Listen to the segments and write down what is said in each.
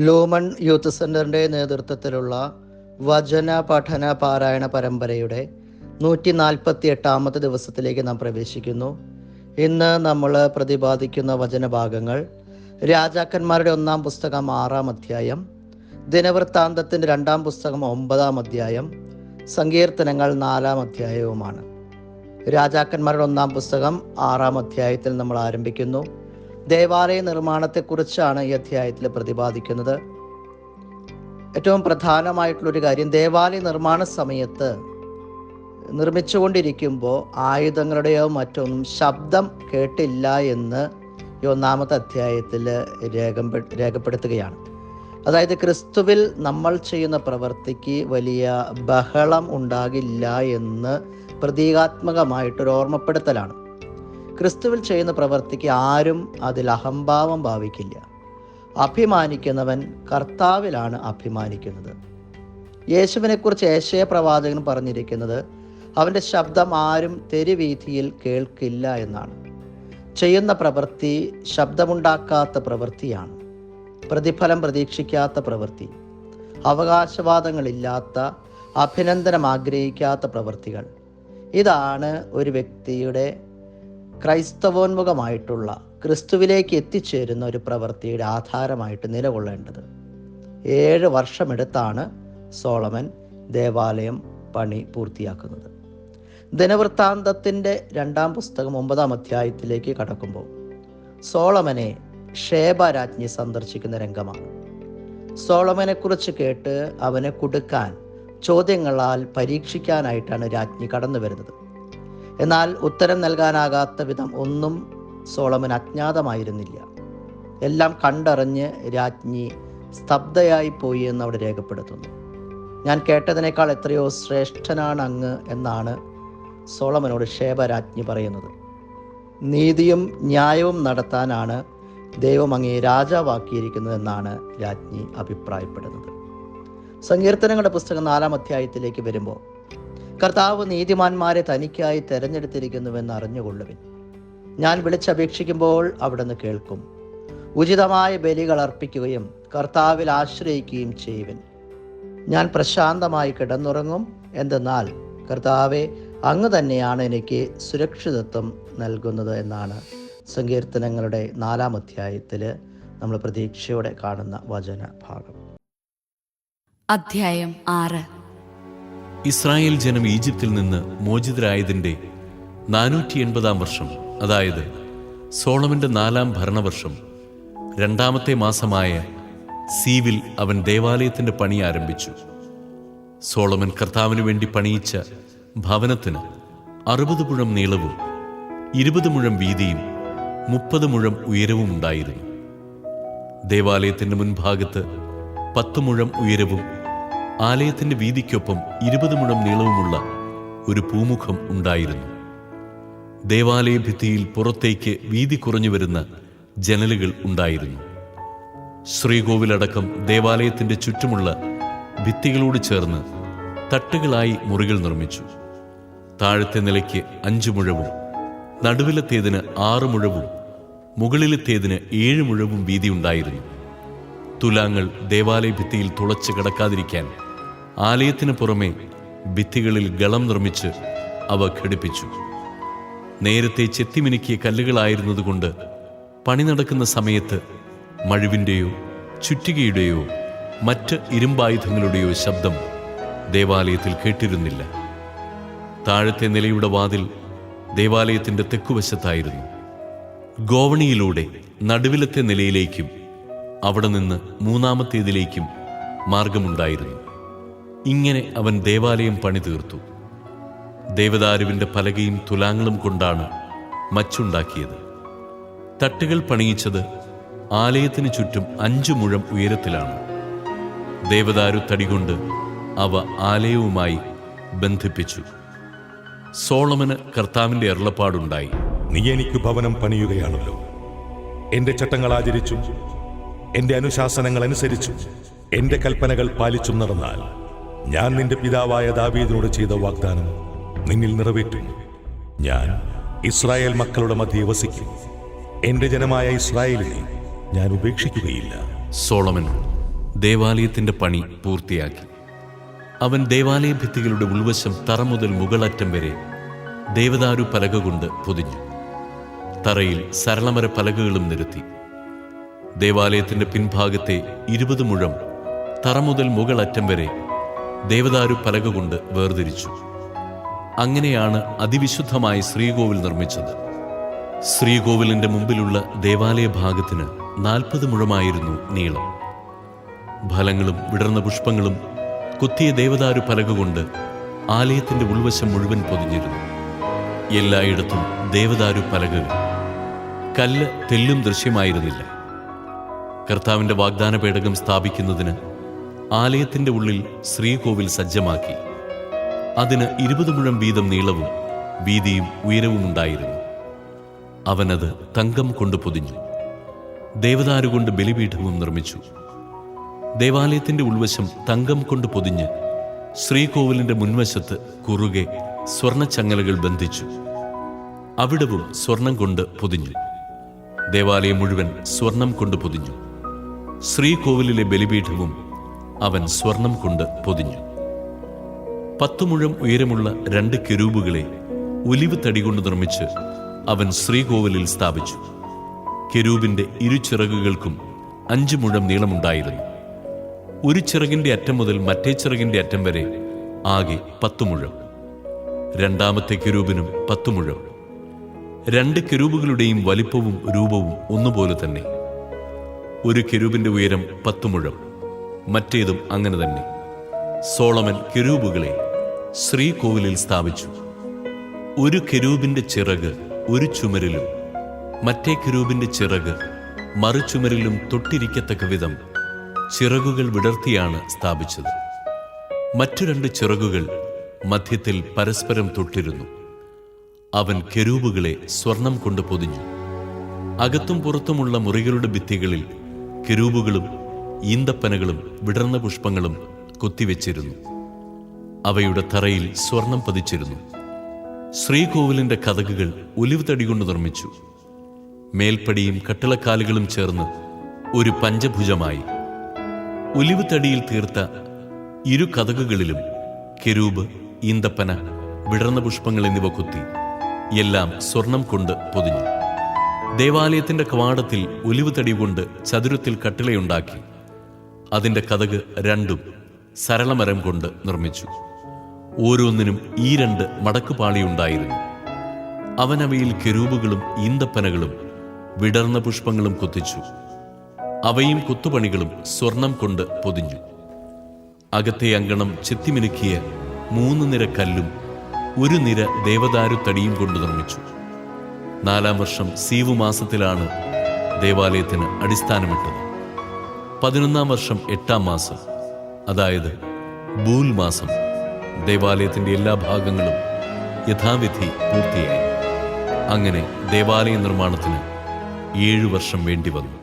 Lumen youth സെന്ററിന്റെ നേതൃത്വത്തിലുള്ള വചന പഠന പാരായണ പരമ്പരയുടെ നൂറ്റി നാൽപ്പത്തി എട്ടാമത്തെ ദിവസത്തിലേക്ക് നാം പ്രവേശിക്കുന്നു. ഇന്ന് നമ്മൾ പ്രതിപാദിക്കുന്ന വചനഭാഗങ്ങൾ രാജാക്കന്മാരുടെ ഒന്നാം പുസ്തകം ആറാം അധ്യായം ദിനവൃത്താന്തത്തിന്റെ രണ്ടാം പുസ്തകം ഒമ്പതാം അധ്യായം സങ്കീർത്തനങ്ങൾ നാലാം അധ്യായവുമാണ്. രാജാക്കന്മാരുടെ ഒന്നാം പുസ്തകം ആറാം അധ്യായത്തിൽ നമ്മൾ ആരംഭിക്കുന്നു. ദേവാലയ നിർമ്മാണത്തെക്കുറിച്ചാണ് ഈ അധ്യായത്തിൽ പ്രതിപാദിക്കുന്നത്. ഏറ്റവും പ്രധാനമായിട്ടുള്ളൊരു കാര്യം ദേവാലയ നിർമ്മാണ സമയത്ത് നിർമ്മിച്ചുകൊണ്ടിരിക്കുമ്പോൾ ആയുധങ്ങളുടെയോ മറ്റൊന്നും ശബ്ദം കേട്ടില്ല എന്ന് ഈ ഒന്നാമത്തെ അധ്യായത്തിൽ രേഖപ്പെ രേഖപ്പെടുത്തുകയാണ്. അതായത് ക്രിസ്തുവിൽ നമ്മൾ ചെയ്യുന്ന പ്രവൃത്തിക്ക് വലിയ ബഹളം ഉണ്ടാകില്ല എന്ന് പ്രതീകാത്മകമായിട്ടൊരു ഓർമ്മപ്പെടുത്തലാണ്. ക്രിസ്തുവിൽ ചെയ്യുന്ന പ്രവൃത്തിക്ക് ആരും അതിൽ അഹംഭാവം ഭാവിക്കില്ല. അഭിമാനിക്കുന്നവൻ കർത്താവിലാണ് അഭിമാനിക്കുന്നത്. യേശുവിനെക്കുറിച്ച് ഏശയ പ്രവാചകൻ പറഞ്ഞിരിക്കുന്നത് അവന്റെ ശബ്ദം ആരും തെരുവീതിയിൽ കേൾക്കില്ല എന്നാണ്. ചെയ്യുന്ന പ്രവൃത്തി ശബ്ദമുണ്ടാക്കാത്ത പ്രവൃത്തിയാണ്. പ്രതിഫലം പ്രതീക്ഷിക്കാത്ത പ്രവൃത്തി. അവകാശവാദങ്ങളില്ലാത്ത അഭിനന്ദനം ആഗ്രഹിക്കാത്ത പ്രവൃത്തികൾ. ഇതാണ് ഒരു വ്യക്തിയുടെ ക്രൈസ്തവോന്മുഖമായിട്ടുള്ള ക്രിസ്തുവിലേക്ക് എത്തിച്ചേരുന്ന ഒരു പ്രവൃത്തിയുടെ ആധാരമായിട്ട് നിലകൊള്ളേണ്ടത്. ഏഴ് വർഷമെടുത്താണ് സോളമൻ ദേവാലയം പണി പൂർത്തിയാക്കുന്നത്. ദിനവൃത്താന്തത്തിന്റെ രണ്ടാം പുസ്തകം ഒമ്പതാം അധ്യായത്തിലേക്ക് കടക്കുമ്പോൾ സോളമനെ ഷേബ രാജ്ഞി സന്ദർശിക്കുന്ന രംഗമാണ്. സോളമനെക്കുറിച്ച് കേട്ട് അവനെ കൊടുക്കാൻ ചോദ്യങ്ങളാൽ പരീക്ഷിക്കാനായിട്ടാണ് രാജ്ഞി കടന്നു വരുന്നത് എന്നാൽ ഉത്തരം നൽകാനാകാത്ത വിധം ഒന്നും സോളമൻ അജ്ഞാതമായിരുന്നില്ല. എല്ലാം കണ്ടറിഞ്ഞ് രാജ്ഞി സ്തബ്ധയായി പോയി എന്ന് അവിടെ രേഖപ്പെടുത്തുന്നു. ഞാൻ കേട്ടതിനേക്കാൾ എത്രയോ ശ്രേഷ്ഠനാണ് അങ്ങ് എന്നാണ് സോളമനോട് ക്ഷേപരാജ്ഞി പറയുന്നത്. നീതിയും ന്യായവും നടത്താനാണ് ദൈവം അങ്ങേ രാജാവാക്കിയിരിക്കുന്നതെന്നാണ് രാജ്ഞി അഭിപ്രായപ്പെടുന്നത്. സങ്കീർത്തനങ്ങളുടെ പുസ്തകം നാലാം അധ്യായത്തിലേക്ക് വരുമ്പോൾ കർത്താവ് നീതിമാന്മാരെ തനിക്കായി തെരഞ്ഞെടുത്തിരിക്കുന്നുവെന്ന് അറിഞ്ഞുകൊള്ളുവിൻ. ഞാൻ വിളിച്ചപേക്ഷിക്കുമ്പോൾ അവിടുന്ന് കേൾക്കും. ഉചിതമായ ബലികൾ അർപ്പിക്കുകയും കർത്താവിൽ ആശ്രയിക്കുകയും ചെയ്യുവിൻ. ഞാൻ പ്രശാന്തമായി കിടന്നുറങ്ങും. എന്തെന്നാൽ കർത്താവെ അങ്ങ് തന്നെയാണ് എനിക്ക് സുരക്ഷിതത്വം നൽകുന്നത് എന്നാണ് സങ്കീർത്തനങ്ങളുടെ നാലാം അധ്യായത്തിൽ നമ്മൾ പ്രതീക്ഷയോടെ കാണുന്ന വചന ഭാഗം അധ്യായം ആറ്. ഇസ്രായേൽ ജനം ഈജിപ്തിൽ നിന്ന് മോചിതരായതിന്റെ നാനൂറ്റി എൺപതാം വർഷം അതായത് സോളമന്റെ നാലാം ഭരണവർഷം രണ്ടാമത്തെ മാസമായ സീവിൽ അവൻ ദേവാലയത്തിന്റെ പണി ആരംഭിച്ചു. സോളമൻ കർത്താവിന് വേണ്ടി പണിയിച്ച ഭവനത്തിന് അറുപത് മുഴം നീളവും ഇരുപത് മുഴം വീതിയും മുപ്പത് മുഴം ഉയരവും ഉണ്ടായിരുന്നു. ദേവാലയത്തിന്റെ മുൻഭാഗത്ത് പത്ത് മുഴം ഉയരവും ആലയത്തിന്റെ വീതിക്കൊപ്പം ഇരുപത് മുഴം നീളവുമുള്ള ഒരു പൂമുഖം ഉണ്ടായിരുന്നു. ദേവാലയ ഭിത്തിയിൽ പുറത്തേക്ക് വീതി കുറഞ്ഞു വരുന്ന ജനലുകൾ ഉണ്ടായിരുന്നു. ശ്രീകോവിലടക്കം ദേവാലയത്തിന്റെ ചുറ്റുമുള്ള ഭിത്തികളോട് ചേർന്ന് തട്ടുകളായി മുറികൾ നിർമ്മിച്ചു. താഴത്തെ നിലയ്ക്ക് അഞ്ചു മുഴവും നടുവിലത്തേതിന് ആറ് മുഴവും മുകളിലത്തേതിന് ഏഴ് മുഴവും വീതിയുണ്ടായിരുന്നു തുലാങ്ങൾ ദേവാലയ ഭിത്തിയിൽ തുളച്ച് കിടക്കാതിരിക്കാൻ ആലയത്തിന് പുറമെ ഭിത്തികളിൽ ഗളം നിർമ്മിച്ച് അവ ഘടിപ്പിച്ചു. നേരത്തെ ചെത്തിമിനുക്കിയ കല്ലുകളായിരുന്നതുകൊണ്ട് പണി നടക്കുന്ന സമയത്ത് മഴുവിന്റെയോ ചുറ്റികയുടെയോ മറ്റ് ഇരുമ്പായുധങ്ങളുടെയോ ശബ്ദം ദേവാലയത്തിൽ കേട്ടിരുന്നില്ല. താഴത്തെ നിലയുടെ വാതിൽ ദേവാലയത്തിന്റെ തെക്കുവശത്തായിരുന്നു. ഗോവണിയിലൂടെ നടുവിലത്തെ നിലയിലേക്കും അവിടെ നിന്ന് മൂന്നാമത്തേതിലേക്കും മാർഗമുണ്ടായിരുന്നു. ഇങ്ങനെ അവൻ ദേവാലയം പണി തീർത്തു ദേവദാരുവിന്റെ പലകയും തുലാങ്ങളും കൊണ്ടാണ് മച്ചുണ്ടാക്കിയത്. തട്ടുകൾ പണിയിച്ചത് ആലയത്തിന് ചുറ്റും അഞ്ചു മുഴം ഉയരത്തിലാണ്. ദേവദാരു തടികൊണ്ട് അവ ആലയവുമായി ബന്ധിപ്പിച്ചു. സോളമന് കർത്താവിന്റെ അരുളപ്പാടുണ്ടായി. നീ എനിക്ക് ഭവനം പണിയുകയാണല്ലോ. എന്റെ ചട്ടങ്ങൾ ആചരിച്ചും എന്റെ അനുശാസനങ്ങൾ അനുസരിച്ചും എന്റെ കൽപ്പനകൾ പാലിച്ചും നടന്നാൽ ഞാൻ നിന്റെ പിതാവായ ദാവീദിനോട് ചെയ്ത വാഗ്ദാനം നിന്നിൽ നിറവേറ്റും. ഞാൻ ഇസ്രായേൽ മക്കളുടെ മധ്യേ വസിക്കും. എന്റെ ജനമായ ഇസ്രായേലിനെ ഞാൻ ഉപേക്ഷിക്കുകയില്ല. സോളമൻ ദേവാലയത്തിന്റെ പണി പൂർത്തിയാക്കി. അവൻ ദേവാലയ ഭിത്തികളുടെ ഉൾവശം തറ മുതൽ മുകളറ്റം വരെ ദേവദാരു പലക കൊണ്ട് പൊതിഞ്ഞു. തറയിൽ സരളമര പലകകളും നിരത്തി. ദേവാലയത്തിന്റെ പിൻഭാഗത്തെ ഇരുപത് മുഴം തറ മുതൽ മുകളറ്റം വരെ ദേവദാരു പലക കൊണ്ട് വേർതിരിച്ചു. അങ്ങനെയാണ് അതിവിശുദ്ധമായി ശ്രീകോവിൽ നിർമ്മിച്ചത്. ശ്രീകോവിലിന്റെ മുമ്പിലുള്ള ദേവാലയ ഭാഗത്തിന് നാൽപ്പത് മുഴമായിരുന്നു നീളം. ഫലങ്ങളും വിടർന്ന പുഷ്പങ്ങളും കുത്തിയ ദേവദാരു പലക കൊണ്ട് ആലയത്തിന്റെ ഉൾവശം മുഴുവൻ പൊതിഞ്ഞിരുന്നു. എല്ലായിടത്തും ദേവദാരു പലകകൾ. കല്ല് തെല്ലും ദൃശ്യമായിരുന്നില്ല. കർത്താവിന്റെ വാഗ്ദാന പേടകം സ്ഥാപിക്കുന്നതിന് ആലയത്തിന്റെ ഉള്ളിൽ ശ്രീകോവിൽ സജ്ജമാക്കി. അതിന് ഇരുപത് മുഴം വീതം നീളവും വീതിയും ഉയരവും ഉണ്ടായിരുന്നു. അവനത് തങ്കം കൊണ്ട് പൊതിഞ്ഞു. ദേവദാരു കൊണ്ട് ബലിപീഠവും നിർമ്മിച്ചു. ദേവാലയത്തിന്റെ ഉൾവശം തങ്കം കൊണ്ട് പൊതിഞ്ഞ് ശ്രീകോവിലിന്റെ മുൻവശത്ത് കുറുകെ സ്വർണച്ചങ്ങലകൾ ബന്ധിച്ചു. അവിടവും സ്വർണം കൊണ്ട് പൊതിഞ്ഞു. ദേവാലയം മുഴുവൻ സ്വർണം കൊണ്ട് പൊതിഞ്ഞു. ശ്രീകോവിലിലെ ബലിപീഠവും അവൻ സ്വർണം കൊണ്ട് പൊതിഞ്ഞു. പത്തു മുഴം ഉയരമുള്ള രണ്ട് കെരൂബുകളെ ഒലിവ് തടി കൊണ്ട് നിർമ്മിച്ച് അവൻ ശ്രീകോവിലിൽ സ്ഥാപിച്ചു. കെരൂബിന്റെ ഇരു ചിറകുകൾക്കും അഞ്ചു മുഴം നീളമുണ്ടായിരുന്നു. ഒരു ചിറകിന്റെ അറ്റം മുതൽ മറ്റേ ചിറകിന്റെ അറ്റം വരെ ആകെ പത്തു മുഴം. രണ്ടാമത്തെ കെരൂബിനും പത്തു മുഴം. രണ്ട് കെരൂബുകളുടെയും വലിപ്പവും രൂപവും ഒന്നുപോലെ തന്നെ. ഒരു കെരൂബിന്റെ ഉയരം പത്തു മുഴം. മറ്റേതും അങ്ങനെ തന്നെ. സോളമൻ കെരൂബുകളെ ശ്രീകോവിലിൽ സ്ഥാപിച്ചു. ഒരു കെരൂബിന്റെ ചിറക് ഒരു ചുമരിലും മറ്റേ കെരൂബിന്റെ ചിറക് മറുചുമരിലും തൊട്ടിരിക്കത്തക്ക വിധം ചിറകുകൾ വിടർത്തിയാണ് സ്ഥാപിച്ചത്. മറ്റു രണ്ട് ചിറകുകൾ മധ്യത്തിൽ പരസ്പരം തൊട്ടിരുന്നു. അവൻ കെരൂബുകളെ സ്വർണം കൊണ്ട് പൊതിഞ്ഞു. അകത്തും പുറത്തുമുള്ള മുറികളുടെ ഭിത്തികളിൽ കെരൂബുകളും ഈന്തപ്പനകളും വിടർന്ന പുഷ്പങ്ങളും കൊത്തിവെച്ചിരുന്നു. അവയുടെ തറയിൽ സ്വർണം പതിച്ചിരുന്നു. ശ്രീകോവിലിന്റെ കഥകുകൾ ഒലിവ് തടി കൊണ്ട് നിർമ്മിച്ചു. മേൽപ്പടിയും കട്ടിളക്കാലുകളും ചേർന്ന് ഒരു പഞ്ചഭുജമായി. ഒലിവ് തടിയിൽ തീർത്ത ഇരു കഥകുകളിലും കെരൂബ് ഈന്തപ്പന വിടർന്ന പുഷ്പങ്ങൾ എന്നിവ കുത്തി എല്ലാം സ്വർണം കൊണ്ട് പൊതിഞ്ഞു. ദേവാലയത്തിന്റെ കവാടത്തിൽ ഒലിവ് തടി കൊണ്ട് ചതുരത്തിൽ കട്ടിളയുണ്ടാക്കി. അതിന്റെ കഥക് രണ്ടും സരളമരം കൊണ്ട് നിർമ്മിച്ചു. ഓരോന്നിനും ഈ രണ്ട് മടക്കുപാളിയുണ്ടായിരുന്നു അവനവയിൽ കെരൂബുകളും ഈന്തപ്പനകളും വിടർന്ന പുഷ്പങ്ങളും കൊത്തിച്ചു. അവയും കൊത്തുപണികളും സ്വർണം കൊണ്ട് പൊതിഞ്ഞു. അകത്തെ അങ്കണം ചെത്തിമിനുക്കിയ മൂന്ന് നിര കല്ലും ഒരു നിര ദേവദാരു തടിയും കൊണ്ട് നിർമ്മിച്ചു. നാലാം വർഷം സീവു മാസത്തിലാണ് ദേവാലയത്തിന് അടിസ്ഥാനമിട്ടത്. പതിനൊന്നാം വർഷം എട്ടാം മാസം അതായത് ബൂൽ മാസം ദേവാലയത്തിന്റെ എല്ലാ ഭാഗങ്ങളും യഥാവിധി പൂർത്തിയായി. അങ്ങനെ ദേവാലയ നിർമ്മാണത്തിന് ഏഴു വർഷം വേണ്ടി വന്നു.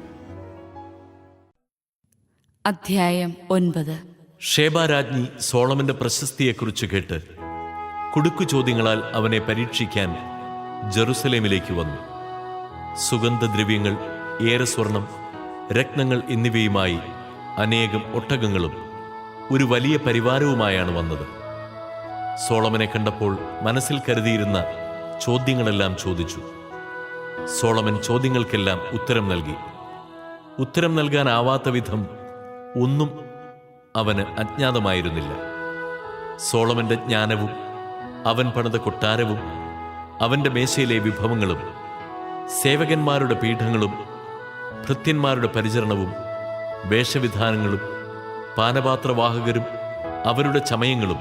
അധ്യായം ഒൻപത്. ഷേബാരാജ്ഞി സോളമന്റെ പ്രശസ്തിയെക്കുറിച്ച് കേട്ട് കുടുക്കു ചോദ്യങ്ങളാൽ അവനെ പരീക്ഷിക്കാൻ ജെറുസലേമിലേക്ക് വന്നു. സുഗന്ധദ്രവ്യങ്ങൾ ഏറെ സ്വർണം രത്നങ്ങൾ എന്നിവയുമായി അനേകം ഒട്ടകങ്ങളും ഒരു വലിയ പരിവാരവുമായാണ് വന്നത്. സോളമനെ കണ്ടപ്പോൾ മനസ്സിൽ കരുതിയിരുന്ന ചോദ്യങ്ങളെല്ലാം ചോദിച്ചു. സോളമൻ ചോദ്യങ്ങൾക്കെല്ലാം ഉത്തരം നൽകി. ഉത്തരം നൽകാനാവാത്ത വിധം ഒന്നും അവന് അജ്ഞാതമായിരുന്നില്ല. സോളമന്റെ ജ്ഞാനവും അവൻ പണിത കൊട്ടാരവും അവന്റെ മേശയിലെ വിഭവങ്ങളും സേവകന്മാരുടെ പീഠങ്ങളും ഭൃത്യന്മാരുടെ പരിചരണവും വേഷവിധാനങ്ങളും പാനപാത്രവാഹകരും അവരുടെ ചമയങ്ങളും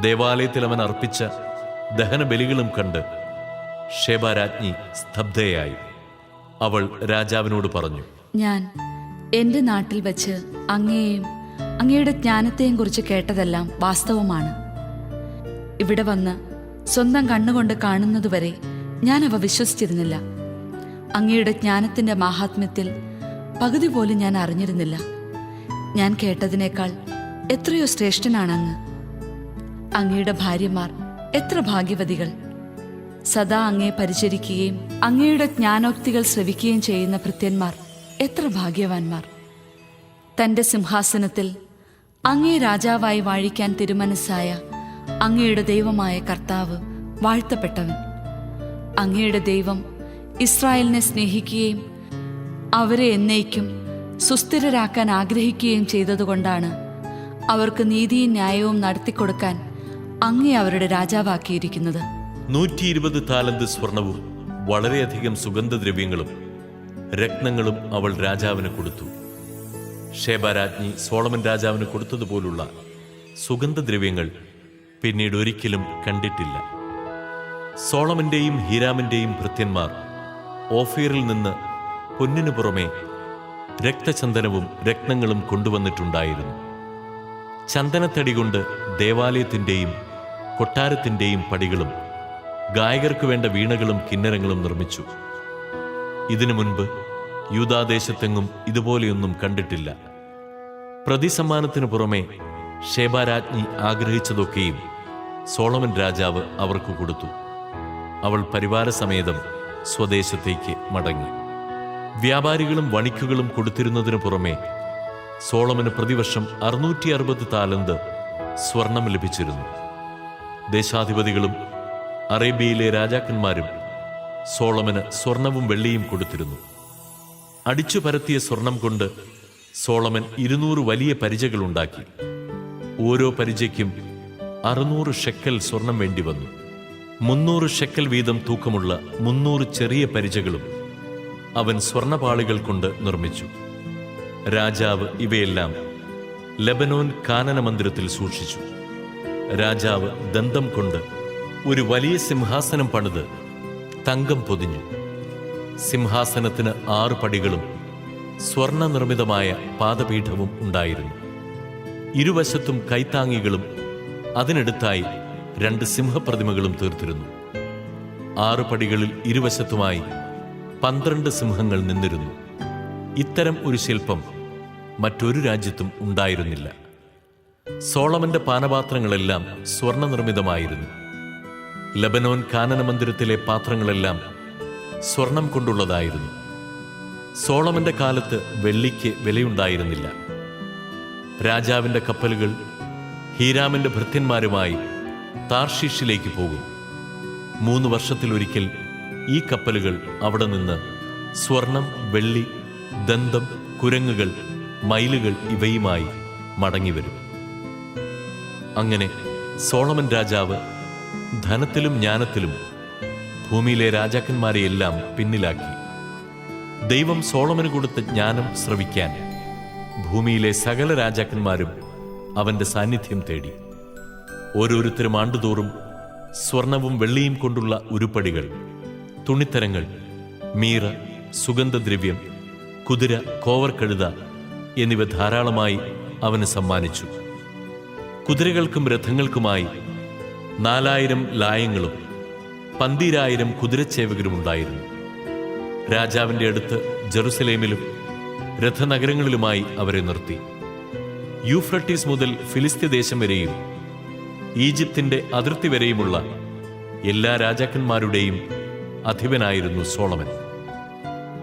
ദേവാലയത്തിൽ അവൻ അർപ്പിച്ച ദഹനബലികളും കണ്ട് ഷേബാരാജ്ഞി സ്തബ്ധയായി. അവൾ രാജാവിനോട് പറഞ്ഞു ഞാൻ എന്റെ നാട്ടിൽ വച്ച് അങ്ങയെയും അങ്ങയുടെ ജ്ഞാനത്തെയും കുറിച്ച് കേട്ടതെല്ലാം വാസ്തവമാണ്. ഇവിടെ വന്ന് സ്വന്തം കണ്ണുകൊണ്ട് കാണുന്നതുവരെ ഞാൻ അവ വിശ്വസിച്ചിരുന്നില്ല. അങ്ങയുടെ ജ്ഞാനത്തിന്റെ മാഹാത്മ്യത്തിൽ പകുതി പോലും ഞാൻ അറിഞ്ഞിരുന്നില്ല. ഞാൻ കേട്ടതിനേക്കാൾ എത്രയോ ശ്രേഷ്ഠനാണ് അങ്ങ് അങ്ങയുടെ ഭാര്യമാർ എത്ര ഭാഗ്യവതികൾ. സദാ അങ്ങയെ പരിചരിക്കുകയും അങ്ങയുടെ ജ്ഞാനോക്തികൾ ശ്രവിക്കുകയും ചെയ്യുന്ന ഭൃത്യന്മാർ എത്ര ഭാഗ്യവാന്മാർ. തന്റെ സിംഹാസനത്തിൽ അങ്ങേ രാജാവായി വാഴിക്കാൻ തിരുമനസ്സായ അങ്ങയുടെ ദൈവമായ കർത്താവ് വാഴ്ത്തപ്പെട്ടവൻ. അങ്ങയുടെ ദൈവം ഇസ്രായേലിനെ സ്നേഹിക്കുകയും അവരെ എന്നേക്കും സുസ്ഥിരരാക്കാൻ ആഗ്രഹിക്കുകയും ചെയ്തതുകൊണ്ടാണ് അവർക്ക് നീതിയും ന്യായവും നടത്തിക്കൊടുക്കാൻ അങ്ങേ അവരുടെ രാജാവാക്കിയിരിക്കുന്നത്. നൂറ്റി ഇരുപത് താലന്ത് സ്വർണവും വളരെയധികം സുഗന്ധദ്രവ്യങ്ങളും രത്നങ്ങളും അവൾ രാജാവിന് കൊടുത്തു. ഷേബാരാജ്ഞി സോളമൻ രാജാവിന് കൊടുത്തതുപോലുള്ള സുഗന്ധദ്രവ്യങ്ങൾ പിന്നീട് ഒരിക്കലും കണ്ടിട്ടില്ല. സോളമന്റെയും ഹീരാമിന്റെയും ഭൃത്യന്മാർ ഓഫീറിൽ നിന്ന് പൊന്നിനു പുറമെ രക്തചന്ദനവും രത്നങ്ങളും കൊണ്ടുവന്നിട്ടുണ്ടായിരുന്നു. ചന്ദനത്തടി കൊണ്ട് ദേവാലയത്തിന്റെയും കൊട്ടാരത്തിന്റെയും പടികളും ഗായകർക്ക് വേണ്ട വീണകളും കിന്നരങ്ങളും നിർമ്മിച്ചു. ഇതിനു മുൻപ് യൂതാദേശത്തെങ്ങും ഇതുപോലെയൊന്നും കണ്ടിട്ടില്ല. പ്രതിസമ്മാനത്തിനു പുറമെ ഷേബാരാജ്ഞി ആഗ്രഹിച്ചതൊക്കെയും സോളമൻ രാജാവ് അവർക്ക് കൊടുത്തു. അവൾ പരിവാരസമേതം സ്വദേശത്തേക്ക് മടങ്ങി. വ്യാപാരികളും വണിക്കുകളും കൊടുത്തിരുന്നതിനു പുറമെ സോളമന് പ്രതിവർഷം അറുന്നൂറ്റി അറുപത് താലന്ത് സ്വർണം ലഭിച്ചിരുന്നു. ദേശാധിപതികളും അറേബ്യയിലെ രാജാക്കന്മാരും സോളമന് സ്വർണവും വെള്ളിയും കൊടുത്തിരുന്നു. അടിച്ചു പരത്തിയ സ്വർണം കൊണ്ട് സോളമൻ ഇരുന്നൂറ് വലിയ പരിചകളുണ്ടാക്കി. ഓരോ പരിചയ്ക്കും അറുന്നൂറ് ഷെക്കൽ സ്വർണം വേണ്ടി വന്നു മുന്നൂറ് ഷെക്കൽ വീതം തൂക്കമുള്ള മുന്നൂറ് ചെറിയ പരിചകളും അവൻ സ്വർണപാളികൾ കൊണ്ട് നിർമ്മിച്ചു. രാജാവ് ഇവയെല്ലാം ലബനോൻ കാനന മന്ദിരത്തിൽ സൂക്ഷിച്ചു. രാജാവ് ദന്തം കൊണ്ട് ഒരു വലിയ സിംഹാസനം പണിത് തങ്കം പൊതിഞ്ഞു. സിംഹാസനത്തിന് ആറ് പടികളും സ്വർണനിർമ്മിതമായ പാദപീഠവും ഉണ്ടായിരുന്നു. ഇരുവശത്തും കൈത്താങ്ങികളും അതിനടുത്തായി രണ്ട് സിംഹപ്രതിമകളും തീർത്തിരുന്നു. ആറ് പടികളിൽ ഇരുവശത്തുമായി പന്ത്രണ്ട് സിംഹങ്ങൾ നിന്നിരുന്നു. ഇത്തരം ഒരു ശില്പം മറ്റൊരു രാജ്യത്തും ഉണ്ടായിരുന്നില്ല. സോളമന്റെ പാനപാത്രങ്ങളെല്ലാം സ്വർണനിർമ്മിതമായിരുന്നു ലബനോൻ കാനന മന്ദിരത്തിലെ പാത്രങ്ങളെല്ലാം സ്വർണം കൊണ്ടുള്ളതായിരുന്നു. സോളമന്റെ കാലത്ത് വെള്ളിക്ക് വിലയുണ്ടായിരുന്നില്ല. രാജാവിന്റെ കപ്പലുകൾ ഹീരാമിന്റെ ഭൃത്യന്മാരുമായി താർഷീഷിലേക്ക് പോകും. മൂന്ന് വർഷത്തിലൊരിക്കൽ ഈ കപ്പലുകൾ അവിടെ നിന്ന് സ്വർണം വെള്ളി ദന്തം കുരങ്ങുകൾ മയിലുകൾ ഇവയുമായി മടങ്ങിവരും അങ്ങനെ സോളമൻ രാജാവ് ധനത്തിലും ജ്ഞാനത്തിലും ഭൂമിയിലെ രാജാക്കന്മാരെയെല്ലാം പിന്നിലാക്കി. ദൈവം സോളമന് കൊടുത്ത ജ്ഞാനം ശ്രവിക്കാൻ ഭൂമിയിലെ സകല രാജാക്കന്മാരും അവന്റെ സാന്നിധ്യം തേടി. ഓരോരുത്തരും ആണ്ടുതോറും സ്വർണവും വെള്ളിയും കൊണ്ടുള്ള ഉരുപ്പടികൾ തുണിത്തരങ്ങൾ മീറ സുഗന്ധദ്രവ്യം കുതിര കോവർ കോവർക്കഴുത എന്നിവ ധാരാളമായി അവന് സമ്മാനിച്ചു. കുതിരകൾക്കും രഥങ്ങൾക്കുമായി നാലായിരം ലായങ്ങളും പന്തിരായിരം കുതിരച്ചേവകരും ഉണ്ടായിരുന്നു. രാജാവിന്റെ അടുത്ത് ജെറുസലേമിലും രഥനഗരങ്ങളിലുമായി അവരെ നിർത്തി. യൂഫ്രട്ടീസ് മുതൽ ഫിലിസ്തീൻ ദേശം വരെയും ഈജിപ്തിന്റെ അതിർത്തി വരെയുമുള്ള എല്ലാ രാജാക്കന്മാരുടെയും അധിപനായിരുന്നു സോളമൻ.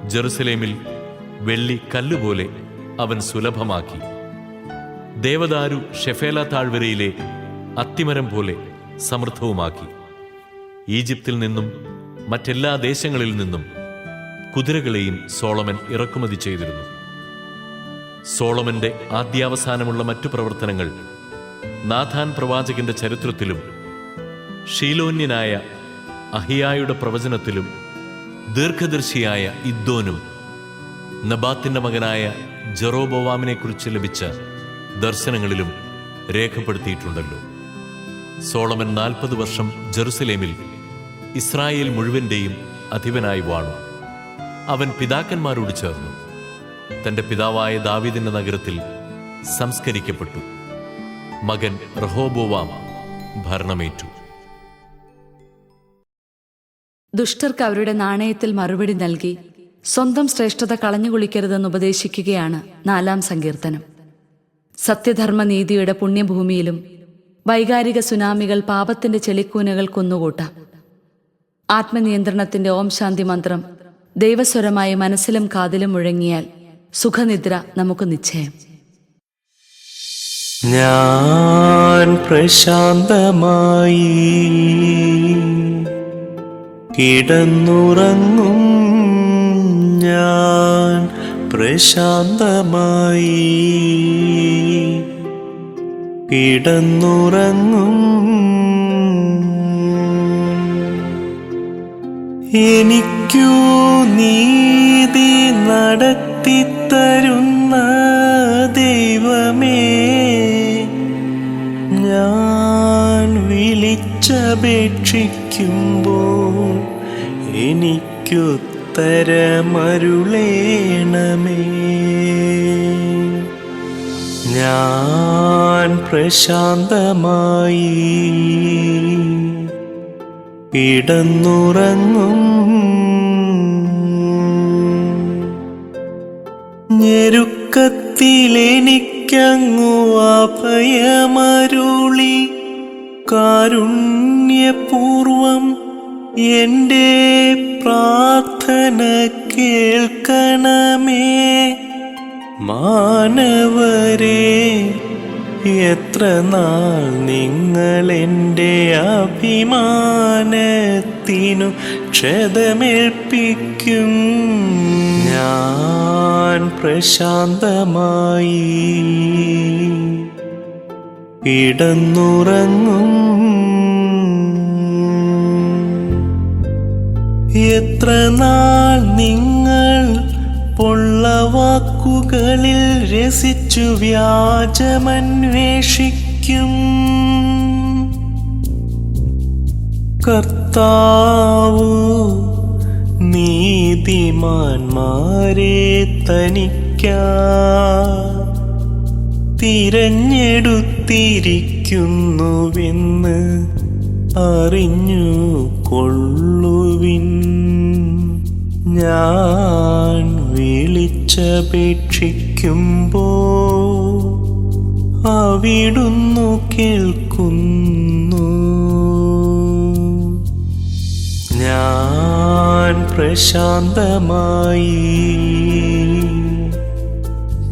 ജെറുസലേമിൽ വെള്ളി കല്ലുപോലെ അവൻ സുലഭമാക്കി. ദേവദാരു ഷെഫേല താഴ്വരയിലെ അത്തിമരം പോലെ സമൃദ്ധവുമാക്കി. ഈജിപ്തിൽ നിന്നും മറ്റെല്ലാ ദേശങ്ങളിൽ നിന്നും കുതിരകളെയും സോളമൻ ഇറക്കുമതി ചെയ്തിരുന്നു. സോളമന്റെ ആദ്യാവസാനമുള്ള മറ്റു പ്രവർത്തനങ്ങൾ നാഥാൻ പ്രവാചകന്റെ ചരിത്രത്തിലും ഷീലോന്യനായ അഹിയായുടെ പ്രവചനത്തിലും ദീർഘദർശിയായ ഇദ്ദോനും നബാത്തിന്റെ മകനായ ജെറോബോവാമിനെക്കുറിച്ച് ലഭിച്ച ദർശനങ്ങളിലും രേഖപ്പെടുത്തിയിട്ടുണ്ടല്ലോ. സോളമൻ നാൽപ്പത് വർഷം ജെറുസലേമിൽ ഇസ്രായേൽ മുഴുവന്റെയും അധിപനായി വാണു. അവൻ പിതാക്കന്മാരോട് ചേർന്നു. തന്റെ പിതാവായ ദാവീദിന്റെ നഗരത്തിൽ സംസ്കരിക്കപ്പെട്ടു. മകൻ റഹോബോവാം ഭരണമേറ്റു. ദുഷ്ടർക്ക് അവരുടെ നാണയത്തിൽ മറുപടി നൽകി സ്വന്തം ശ്രേഷ്ഠത കളഞ്ഞു കളഞ്ഞുകുളിക്കരുതെന്ന് ഉപദേശിക്കുകയാണ് നാലാം സങ്കീർത്തനം. സത്യധർമ്മ നീതിയുടെ പുണ്യഭൂമിയിലും വൈകാരിക സുനാമികൾ പാപത്തിന്റെ ചെളിക്കൂനകൾ കുന്നുകൂട്ടാം. ആത്മനിയന്ത്രണത്തിന്റെ ഓം ശാന്തി മന്ത്രം ദൈവസ്വരമായി മനസ്സിലും കാതിലും മുഴങ്ങിയാൽ സുഖനിദ്ര നമുക്ക് നിശ്ചയം. ഞാൻ പ്രശാന്തമായി കിടന്നുറങ്ങും ഞാൻ പ്രശാന്തമായി കിടന്നുറങ്ങും എനിക്കു നീതി നടത്തിത്തരുന്ന വിളിച്ചപേക്ഷിക്കുമ്പോൾ എനിക്കുത്തരമരുളേണമേ. ഞാൻ പ്രശാന്തമായി കിടന്നുറങ്ങും. ഞെരുക്കത്തിലെനിക്കങ്ങു അഭയമരുളി കാരുണ്യപൂർവം എന്റെ പ്രാർത്ഥന കേൾക്കണമേ. മാനവരെ എത്ര നാൾ നിങ്ങൾ എന്റെ അഭിമാനത്തിനു ക്ഷതമേൽപ്പിക്കും. ഞാൻ പ്രശാന്തമായി കിടന്നുറങ്ങും എത്ര നാൾ നിങ്ങൾ പൊള്ളവാക്കുകളിൽ രസിച്ചു വ്യാജമന്വേഷിക്കും? കർത്താവു നീതിമാന്മാരെ തനിക്കാ. തിരഞ്ഞെടുത്തിരിക്കുന്നുവെന്ന് അറിഞ്ഞു കൊള്ളുവിൻ. ഞാൻ വിളിച്ചപേക്ഷിക്കുമ്പോ അവിടുന്നു കേൾക്കുന്നു. ഞാൻ പ്രശാന്തമായി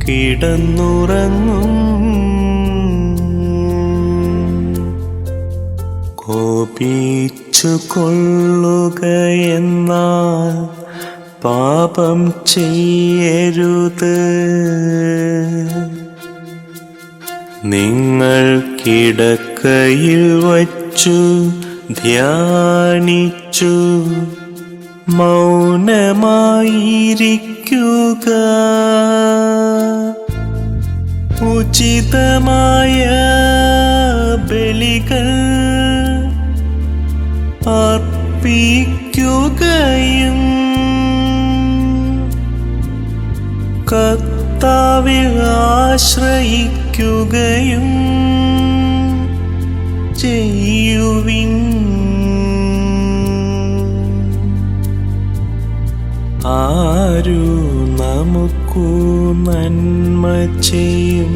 കിടന്നുറങ്ങും. കോപിച്ചു കൊള്ളുക എന്നാൽ പാപം ചെയ്യരുത്. നിങ്ങൾ കിടക്കയിൽ വച്ചു ധ്യാനിച്ചു മൗനമായിരിക്കുക. ഉചിതമായ ആശ്രയിക്കുകയും ചെയ്യുവിൻ. ആരു നമുക്കു നന്മ ചെയ്യും?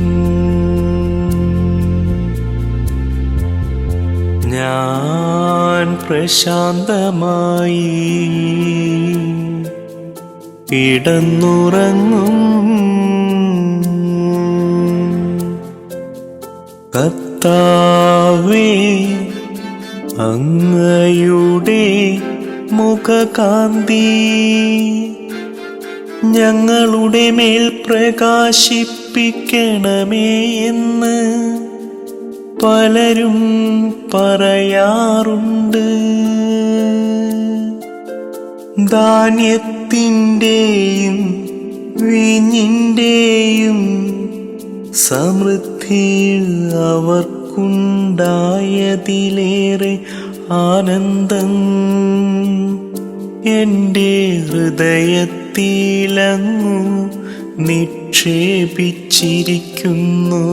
ഞാൻ പ്രശാന്തമായി കിടന്നുറങ്ങും കർത്താവേ അങ്ങയുടെ മുഖകാന്തി ഞങ്ങളുടെ മേൽ പ്രകാശിപ്പിക്കണമേ എന്ന് പലരും പറയാറുണ്ട്. ധാന്യത്തിന്റെയും വീഞ്ഞിന്റെയും സമൃദ്ധിയിൽ അവർക്കുണ്ടായതിലേറെ ആനന്ദം. എന്റെ ഹൃദയത്തിലങ്ങു നിക്ഷേപിച്ചിരിക്കുന്നു.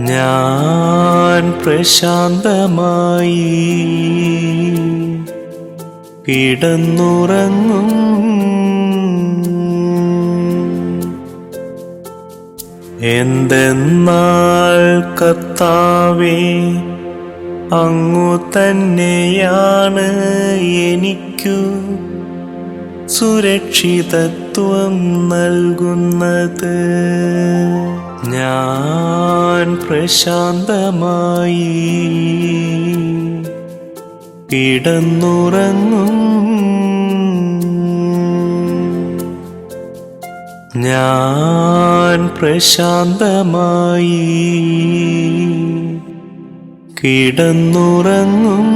ഞാൻ പ്രശാന്തമായി കിടന്നുറങ്ങും. എന്തെന്നാൽ കർത്താവേ അങ്ങു തന്നെയാണ് എനിക്കു സുരക്ഷിതത്വം നൽകുന്നത്. ഞാൻ പ്രശാന്തമായി കിടന്നുറങ്ങും ഞാൻ പ്രശാന്തമായി കിടന്നുറങ്ങും